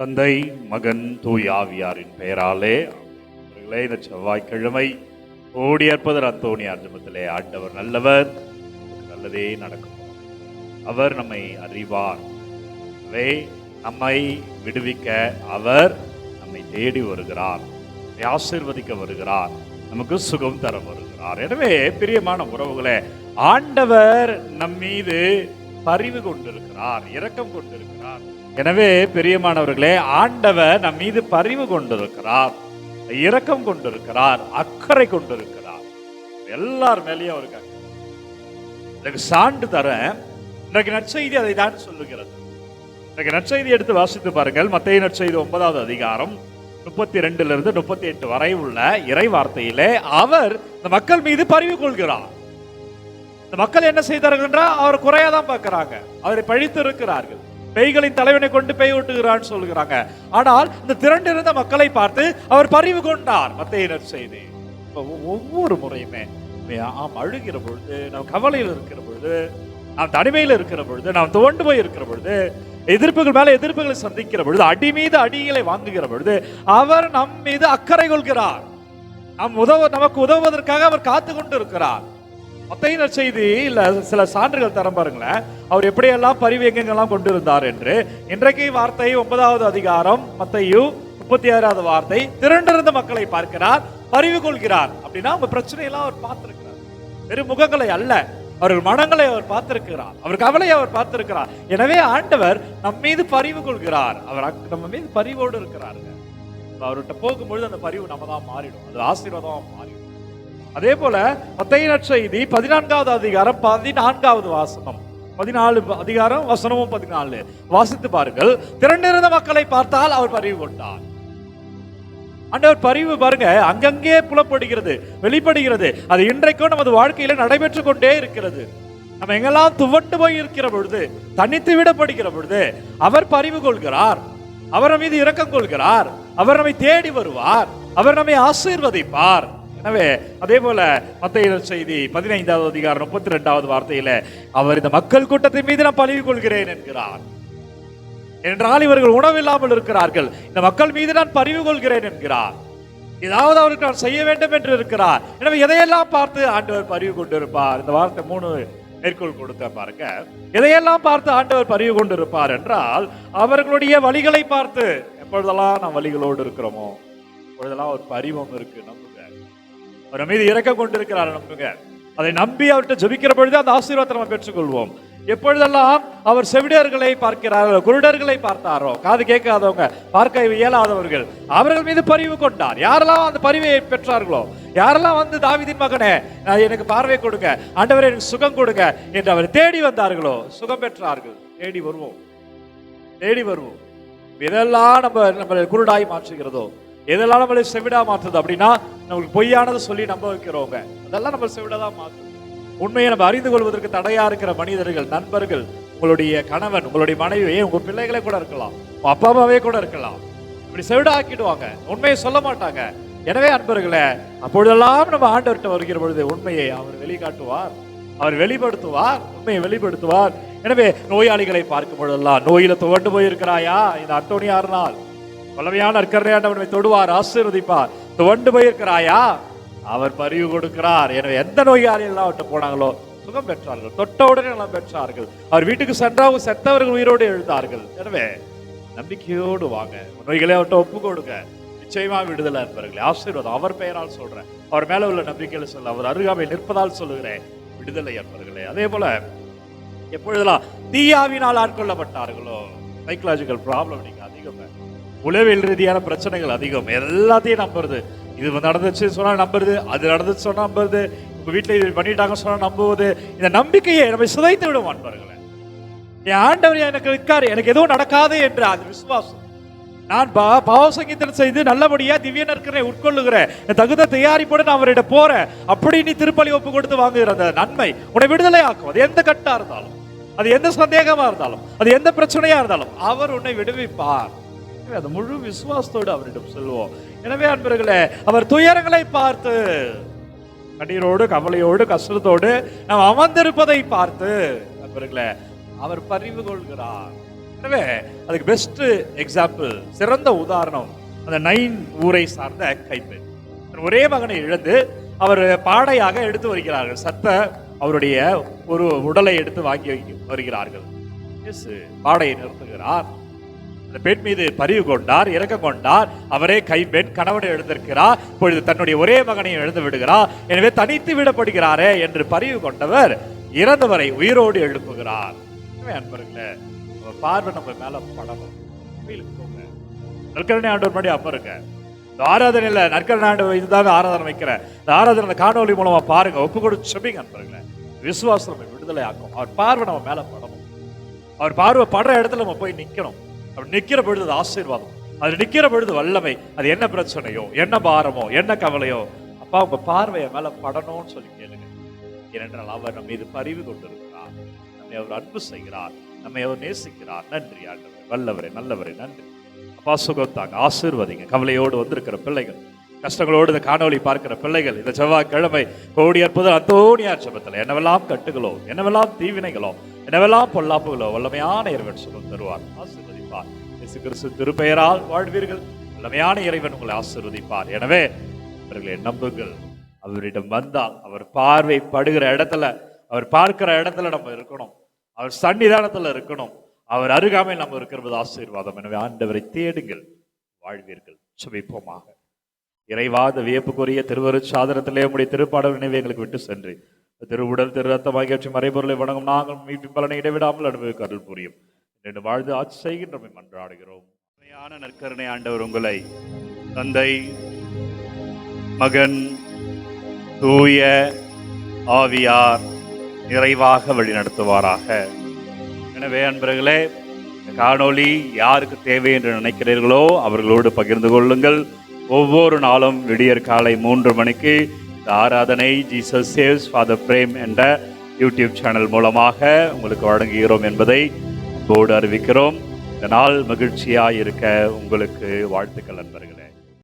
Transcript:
தந்தை மகன் தூயாவியாரின் பெயராலே. அவர்களே இந்த செவ்வாய்க்கிழமை ஓடி அற்பதர் அந்தோணியார் ஜபத்திலே ஆண்டவர் நல்லவர். நல்லதே நடக்கும். அவர் நம்மை அறிவார். எனவே நம்மை விடுவிக்க அவர் நம்மை தேடி வருகிறார். ஆசிர்வதிக்க ஆசீர்வதிக்க வருகிறார். நமக்கு சுகம் தர வருகிறார். எனவே பிரியமான உறவுகளே ஆண்டவர் நம்மீது பரிவு கொண்டிருக்கிறார் இரக்கம் கொண்டிருக்கிறார். எனவே பெரியமானவர்களே ஆண்டவர் நம் மீது பரிவு கொண்டிருக்கிறார் இரக்கம் கொண்டிருக்கிறார் அக்கறை கொண்டிருக்கிறார். எல்லார் மேலேயும் அவருக்கு அக்கறை. எனக்கு சான்று தர இன்றைக்கு நற்செய்தி அதை தான் சொல்லுகிறது. இன்றைக்கு நற்செய்தி எடுத்து வாசித்து பாருங்கள். மத்திய நற்செய்தி ஒன்பதாவது அதிகாரம் முப்பத்தி ரெண்டுல இருந்து முப்பத்தி எட்டு வரை உள்ள இறை வார்த்தையிலே அவர் இந்த மக்கள் மீது பரிவு கொள்கிறார். இந்த மக்கள் என்ன செய்தார்கள் என்றால் அவர் குறையாதான் பார்க்கிறாங்க. அவரை பழித்து இருக்கிறார்கள். பெய்களின் தலைவனை கொண்டு பேய் ஓட்டுகிறான்னு சொல்கிறாங்க ஆனால் இந்த திரண்டிருந்த மக்களை பார்த்து அவர் பரிவு கொண்டார். மத்தையினர் செய்தி. ஒவ்வொரு முறையுமே நாம் அழுகிற பொழுது நாம் கவலையில் இருக்கிற பொழுது நாம் தனிமையில் இருக்கிற பொழுது நாம் துவண்டு போய் இருக்கிற பொழுது எதிர்ப்புகள் மேல எதிர்ப்புகளை சந்திக்கிற பொழுது அடி மீது அடிகளை வாங்குகிற பொழுது அவர் நம் மீது அக்கறை கொள்கிறார். நம் உதவ நமக்கு உதவுவதற்காக அவர் காத்து கொண்டு இருக்கிறார் மத்தையினர் செய்தி இல்ல சில சான்றுகள் தரம் பாருங்களேன். அவர் எப்படியெல்லாம் பரிவு கொண்டு இருந்தார் என்று. இன்றைக்கு வார்த்தை ஒன்பதாவது அதிகாரம் மத்தையு முப்பத்தி ஆறாவது வார்த்தை. திரண்டிருந்த மக்களை பார்க்கிறார் பரிவு கொள்கிறார். அப்படின்னா அவங்க பிரச்சனையெல்லாம் அவர் பார்த்திருக்கிறார். வெறும் முகங்களை அல்ல அவர்கள் மனங்களை அவர் பார்த்திருக்கிறார். அவர் கவலையை அவர் பார்த்திருக்கிறார். எனவே ஆண்டவர் நம் மீது பரிவு கொள்கிறார். அவர் நம்ம மீது பரிவோடு இருக்கிறாருங்க. அவர்கிட்ட போகும்பொழுது அந்த பரிவு நம்ம தான் மாறிடும். அது ஆசீர்வாதமாக மாறிடும். அதே போல மத்திய செய்தி பதினான்காவது அதிகாரம் பதினான்காவது வாசனம் பதினாலு அதிகாரம் வசனமும் பதினாலு. வாசித்து பாருங்கள். திரண்டிருந்த மக்களை பார்த்தால் அவர் பரிவு கொண்டார். ஆண்டவர் பரிவு பாருங்க அங்கங்கே புலப்படுகிறது வெளிப்படுகிறது. அது இன்றைக்கும் நமது வாழ்க்கையில நடைபெற்று கொண்டே இருக்கிறது. நம்ம எங்கெல்லாம் துவண்டு போய் இருக்கிற பொழுது தனித்து விடப்படுகிற பொழுது அவர் பரிவு கொள்கிறார். அவர் மீது இரக்கம் கொள்கிறார். அவர் நம்மை தேடி வருவார். அவர் நம்மை ஆசீர்வதிப்பார். எனவே அதே போல மத்திய செய்தி பதினைந்தாவது அதிகாரம் முப்பத்தி ரெண்டாவது வார்த்தையில அவர் இந்த மக்கள் கூட்டத்தின் மீது நான் பழகி கொள்கிறேன் என்கிறார். என்றால் இவர்கள் உணவில்லாமல் இருக்கிறார்கள். இந்த மக்கள் மீது நான் பறிவு கொள்கிறேன் என்கிறார். ஏதாவது அவருக்கு நான் செய்ய வேண்டும் என்று இருக்கிறார். எனவே எதையெல்லாம் பார்த்து ஆண்டவர் பறிவு கொண்டிருப்பார்? இந்த வார்த்தை மூணு மேற்கோள் கொடுத்த பாருங்க. எதையெல்லாம் பார்த்து ஆண்டவர் பறிவு கொண்டிருப்பார் என்றால் அவர்களுடைய வழிகளை பார்த்து. எப்பொழுதெல்லாம் நாம் வழிகளோடு இருக்கிறோமோ அப்பொழுதெல்லாம் ஒரு பரிவம் இருக்கு நம்புங்க அவர் மீது இறக்கம் கொண்டிருக்கிறார் நம்புங்க. அதை நம்பி அவர்கிட்ட ஜபிக்கிற பொழுது அந்த ஆசீர்வாதத்தை நம்ம பெற்றுக்கொள்வோம். எப்பொழுதெல்லாம் அவர் செவிடர்களை பார்க்கிறாரோ குருடர்களை பார்த்தாரோ காது கேட்காதவங்க பார்க்க இயலாதவர்கள் அவர்கள் மீது பரிவு கொண்டார். யாரெல்லாம் அந்த பரிவை பெற்றார்களோ யாரெல்லாம் வந்து தாவிதின் மகனே எனக்கு பார்வை கொடுங்க ஆண்டவரே எனக்கு சுகம் கொடுங்க என்று அவர் தேடி வந்தார்களோ சுகம் பெற்றார்கள். தேடி வருவோம். தேடி வருவோம். எதெல்லாம் நம்ம நம்மளை குருடாய் மாற்றுகிறதோ எதெல்லாம் நம்மளை செவிடா மாற்றுது அப்படின்னா நம்மளுக்கு பொய்யானதை சொல்லி நம்ப வைக்கிறவங்க அதெல்லாம் நம்ம செவிடதான் மாற்றும் உண்மையை நம்ம அறிந்து கொள்வதற்கு தடையா இருக்கிற மனிதர்கள் நண்பர்கள் உங்களுடைய கணவன் உங்களுடைய மனைவி ஏன் உங்க பிள்ளைகளே கூட இருக்கலாம். உங்க அப்பா அம்மாவே கூட இருக்கலாம். இப்படி செவிட ஆக்கிடுவாங்க. உண்மையை சொல்ல மாட்டாங்க. எனவே அன்பர்களே அப்பொழுதெல்லாம் நம்ம ஆண்டவர்கிட்ட வருகிற பொழுது உண்மையை அவர் வெளிக்காட்டுவார். அவர் வெளிப்படுத்துவார். உண்மையை வெளிப்படுத்துவார். எனவே நோயாளிகளை பார்க்கும் பொழுதெல்லாம் நோயில துவண்டு போயிருக்கிறாயா? இந்த அந்தோணியார்னால் வல்லமையான அற்கரையாண்டவனை தொடுவார் ஆசீர்வதிப்பார். துவண்டு போயிருக்கிறாயா? அவர் பரிவு கொடுக்கிறார். எனவே எந்த நோயாளிகள் அவர்கிட்ட போனாங்களோ சுகம் பெற்றார்கள். தொட்ட உடனே நலம் பெற்றார்கள். அவர் வீட்டுக்கு சென்றவங்க செத்தவர்கள் உயிரோடு எழுந்தார்கள். எனவே நம்பிக்கையோடு வாங்க. நோய்களை அவர்கிட்ட ஒப்பு கொடுங்க. நிச்சயமா விடுதலை இருப்பார்களே ஆசீர்வாதம். அவர் பெயரால் சொல்றேன். அவர் மேல உள்ள நம்பிக்கையில சொல்ல அவர் அருகாமையில் நிற்பதால் சொல்லுகிறேன். விடுதலை என்பவர்களே. அதே போல எப்பொழுதெல்லாம் தீயாவினால் ஆட்கொள்ளப்பட்டார்களோ சைக்கலாஜிக்கல் ப்ராப்ளம் நீங்க அதிகமாக உளவியல் ரீதியான பிரச்சனைகள் அதிகம். எல்லாத்தையும் நம்புறது. இது நடந்துச்சு சொன்னால் நம்புறது. அது நடந்துச்சு சொன்னால் நம்புறது. இப்போ வீட்டில் இது பண்ணிட்டாங்க சொன்னால் நம்புவது. இந்த நம்பிக்கையை நம்ம சிதைத்து விடும் அன்பர்களே. என் ஆண்டவர் எனக்கு இருக்காரு. எனக்கு எதுவும் நடக்காது என்று அது விசுவாசம். நான் பா- பாவ சங்கீதம் செய்து நல்லபடியாக திவ்ய நற்கரை உட்கொள்ளுகிறேன் என் தகுந்த தயாரிப்போடு நான் அவரிட போகிறேன் அப்படி நீ திருப்பலி ஒப்பு கொடுத்து வாங்குகிற அந்த நன்மை உன்னை விடுதலை ஆக்கும். அது எந்த கட்டாக இருந்தாலும் அது எந்த சந்தேகமாக இருந்தாலும் அது எந்த பிரச்சனையாக இருந்தாலும் அவர் உன்னை விடுவிப்பார். எனவே அது முழு விசுவாசத்தோடு அவரிடம் செல்வோம் எனவே அன்பர்களே அவர் துயரங்களை பார்த்து கண்ணீரோடு கவலையோடு கஷ்டத்தோடு நாம் அமர்ந்திருப்பதை பார்த்து நண்பர்களே அவர் பரிவு கொள்கிறார். எனவே அதுக்கு பெஸ்ட் எக்ஸாம்பிள் சிறந்த உதாரணம் அந்த நைன் ஊரை சார்ந்த கைப்பெண் ஒரே மகனை இழந்து அவர் பாடையாக எடுத்து வருகிறார்கள். சத்த அவருடைய ஒரு உடலை எடுத்து வாங்கி வைக்க- வருகிறார்கள். பாடையை நிறுத்துகிறார். அந்த பெண் மீது பரிவு கொண்டார் இறக்க கொண்டார். அவரே கைப்பெண் கணவனை எழுந்திருக்கிறார். இப்பொழுது தன்னுடைய ஒரே மகனையும் எழுந்து விடுகிறார். எனவே தனித்து விடப்படுகிறாரே என்று பரிவு கொண்டவர் இறந்தவரை உயிரோடு எழுப்புகிறார். அன்பர்களே பார்வை நம்ம மேல படணும். நற்கரணை ஆண்டவர் முன்னாடி அமருங்க இந்த ஆராதனையில் நற்கரணை ஆண்டவர் இதுதாங்க ஆராதனை வைக்கிறேன் இந்த ஆராதனை காணொலி காணொளி மூலமா பாருங்க. ஒப்பு கொடுத்து சொல்லிங்க அன்பர்களே. விசுவாசம் நம்ம விடுதலை ஆக்கும். அவர் பார்வை நம்ம மேல படணும். அவர் பார்வை படுற இடத்துல நம்ம போய் நிக்கணும். அப்படி நிக்கிற பொழுது அது ஆசீர்வாதம். அது நிற்கிற பொழுது வல்லமை. அது என்ன பிரச்சனையோ என்ன பாரமோ என்ன கவலையோ அப்பா உங்க பார்வையை மேல படணும்னு சொல்லி கேளுங்க. ஏனென்றால் அவர் நம்ம மீது பரிவு கொண்டிருக்கிறார். நம்மை அவர் அன்பு செய்கிறார். நம்மை அவர் நேசிக்கிறார். நன்றி ஆண்டவர். வல்லவரே நல்லவரே நன்றி. அப்பா சுகத்தாங்க ஆசீர்வதிங்க. கவலையோடு வந்திருக்கிற பிள்ளைகள் கஷ்டங்களோடு இந்த காணொளி பார்க்கிற பிள்ளைகள் இந்த செவ்வாய்க்கிழமை கோடி அற்புதம் அத்தோனியார் சபத்தில் என்னவெல்லாம் கட்டுகளோ என்னவெல்லாம் தீவினைகளோ என்னவெல்லாம் பொல்லாப்புகளோ வல்லமையான இறைவன் சுகம் தருவார். ஆசீர்வதிப்பார். இயேசு கிறிஸ்து திருப்பெயரால் வாழ்வீர்கள். வல்லமையான இறைவன் உங்களை ஆசீர்வதிப்பார். எனவே அவர்களை நம்புங்கள். அவரிடம் வந்தால் அவர் பார்வை படுகிற இடத்துல அவர் பார்க்கிற இடத்துல நம்ம இருக்கணும். அவர் சன்னிதானத்தில் இருக்கணும். அவர் அருகாமையில் நம்ம இருக்கிறது ஆசீர்வாதம். எனவே ஆண்டவரை தேடுங்கள். வாழ்வீர்கள். சுபிப்போமாக. இறைவாத வியப்புக்குரிய திருவரு சாதனத்திலே உடைய திருப்பாடல் நினைவை எங்களுக்கு விட்டு சென்று திருவுடல் திரு ரத்தம் ஆகியவற்றின் மறைபொருளை வணங்கும் நாங்கள் மீட்பின் பலனை இடைவிடாமல் அனுபவிக்க அருள் புரியும். என்று வாழ்ந்து ஆட்சி செய்கின்றமை மன்றாடுகிறோம் உண்மையான நற்கருணை ஆண்டவர் உங்களை தந்தை மகன் தூய ஆவியார் நிறைவாக வழிநடத்துவாராக எனவே அன்பர்களே காணொளி யாருக்கு தேவை என்று நினைக்கிறீர்களோ அவர்களோடு பகிர்ந்து கொள்ளுங்கள். ஒவ்வொரு நாளும் விடியற் காலை மூன்று மணிக்கு இந்த ஆராதனை ஜீசஸ் சேவ்ஸ் ஃபாதர் பிரேம் என்ற யூடியூப் சேனல் மூலமாக உங்களுக்கு வழங்குகிறோம் என்பதை போர்டு அறிவிக்கிறோம். இந்த நாள் மகிழ்ச்சியாக இருக்க உங்களுக்கு வாழ்த்துக்கள் நண்பர்களே.